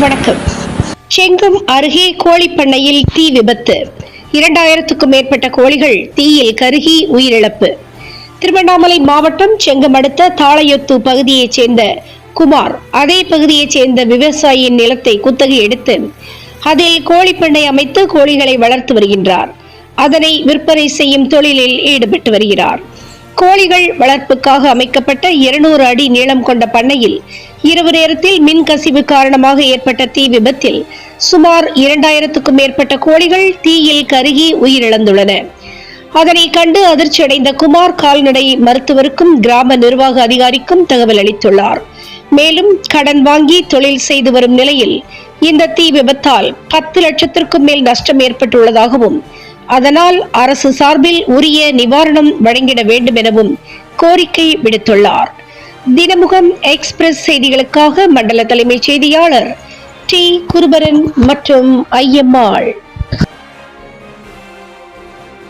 வணக்கம். செங்கம் அருகே கோழிப்பண்ணையில் தீ விபத்து. இரண்டாயிரத்துக்கும் மேற்பட்ட கோழிகள் தீயில் கருகி உயிரிழப்பு. திருவண்ணாமலை மாவட்டம் செங்கம் அடுத்த தாளையொத்து பகுதியைச் சேர்ந்த குமார் அதே பகுதியைச் சேர்ந்த விவசாயியின் நிலத்தை குத்தகை எடுத்து அதில் கோழிப்பண்ணை அமைத்து கோழிகளை வளர்த்து வருகின்றார். அதனை விற்பனை செய்யும் தொழிலில் ஈடுபட்டு வருகிறார். கோழிகள் வளர்ப்புக்காக அமைக்கப்பட்ட இருநூறு அடி நீளம் கொண்ட பண்ணையில் இரவு நேரத்தில் மின் கசிவு காரணமாக ஏற்பட்ட தீ விபத்தில் சுமார் இரண்டாயிரத்துக்கும் மேற்பட்ட கோழிகள் தீயில் கருகி உயிரிழந்துள்ளன. அதனை கண்டு அதிர்ச்சியடைந்த குமார் கால்நடை மருத்துவருக்கும் கிராம நிர்வாக அதிகாரிக்கும் தகவல் அளித்துள்ளார். மேலும் கடன் வாங்கி தொழில் செய்து வரும் நிலையில் இந்த தீ விபத்தால் பத்து லட்சத்திற்கும் மேல் நஷ்டம் ஏற்பட்டுள்ளதாகவும் அதனால் அரசு சார்பில் உரிய நிவாரணம் வழங்கிட வேண்டும் எனவும் கோரிக்கை விடுத்துள்ளார். தினமுகம் எக்ஸ்பிரஸ் செய்திகளுக்காக மண்டல தலைமைச் செய்தியாளர் டி குருபரன் மற்றும் ஐயம்மாள்.